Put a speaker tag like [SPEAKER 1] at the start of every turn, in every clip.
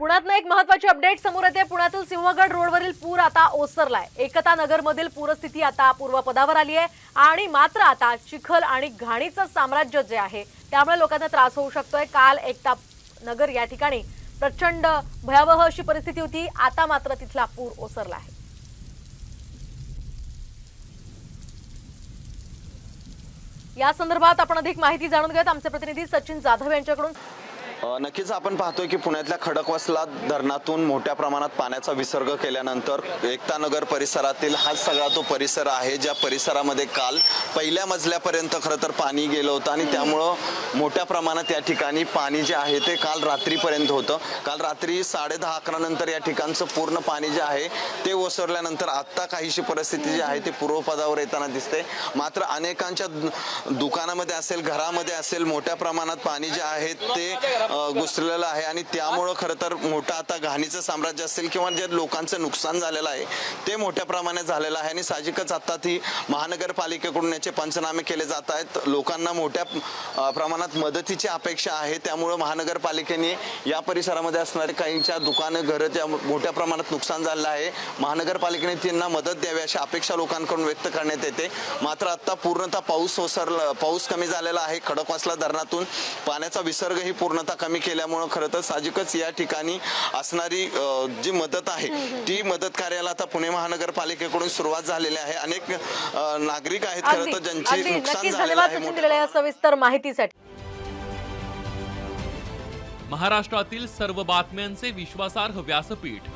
[SPEAKER 1] पुण्यातनं एक महत्वाची अपडेट समोर येते. पुण्यातील सिंहगड रोडवरील पूर आता ओसरलाय. एकता नगरमधील पूरस्थिती आता पूर्वपदावर आली आहे. आणि मात्र आता चिखल आणि घाणीचं साम्राज्य जे आहे त्यामुळे लोकांना त्रास होऊ शकतोय. काल एकता नगर या ठिकाणी प्रचंड भयावह अशी परिस्थिती होती. आता मात्र तिथला पूर ओसरला आहे. या संदर्भात आपण अधिक माहिती जाणून घेत आमचे प्रतिनिधी सचिन जाधव यांच्याकडून.
[SPEAKER 2] नक्कीच आपण पाहतोय की पुण्यातल्या खडकवासला धरणातून मोठ्या प्रमाणात पाण्याचा विसर्ग केल्यानंतर एकतानगर परिसरातील हा सगळा तो परिसर आहे ज्या परिसरामध्ये काल पहिल्या मजल्यापर्यंत खरं तर पाणी गेलं होतं आणि त्यामुळं मोठ्या प्रमाणात या ठिकाणी पाणी जे आहे ते काल रात्रीपर्यंत होतं. काल रात्री साडे दहा अकरा नंतर या ठिकाणचं पूर्ण पाणी जे आहे ते ओसरल्यानंतर आत्ता काहीशी परिस्थिती जी आहे ती पूर्वपदावर येताना दिसते. मात्र अनेकांच्या दु- दुकानामध्ये असेल घरामध्ये असेल मोठ्या प्रमाणात पाणी जे आहे ते घुसलेलं आहे आणि त्यामुळं खरं तर मोठं आता घाणीचं साम्राज्य असेल किंवा जे लोकांचं नुकसान झालेलं आहे ते मोठ्या प्रमाणात झालेलं आहे आणि साहजिकच आता ती महानगरपालिकेकडून याचे पंचनामे केले जात आहेत. लोकांना मोठ्या प्रमाणात मदतीची अपेक्षा आहे. त्यामुळं महानगरपालिकेने या परिसरामध्ये असणारे काहींच्या दुकानं घरं त्या मोठ्या प्रमाणात नुकसान झालेलं आहे. महानगरपालिकेने त्यांना मदत द्यावी अशी अपेक्षा लोकांकडून व्यक्त करण्यात येते. मात्र आता पूर्णतः पाऊस ओसरला पाऊस कमी झालेला आहे. खडकवासला धरणातून पाण्याचा विसर्गही पूर्णतः कमी केल्यामुळं खरं तर साहजिकच या ठिकाणी असणारी जी मदत आहे ती मदत कार्याला आता पुणे महानगरपालिकेकडून सुरुवात झालेली आहे. अनेक नागरिक आहेत खरं तर ज्यांची नुकसान झालेलं आहे
[SPEAKER 1] सविस्तर माहितीसाठी.
[SPEAKER 3] महाराष्ट्रातील सर्व बातम्यांचे विश्वासार्ह व्यासपीठ.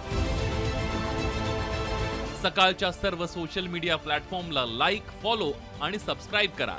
[SPEAKER 3] सकाळच्या सर्व सोशल मीडिया प्लॅटफॉर्मला लाईक फॉलो आणि सबस्क्राईब करा.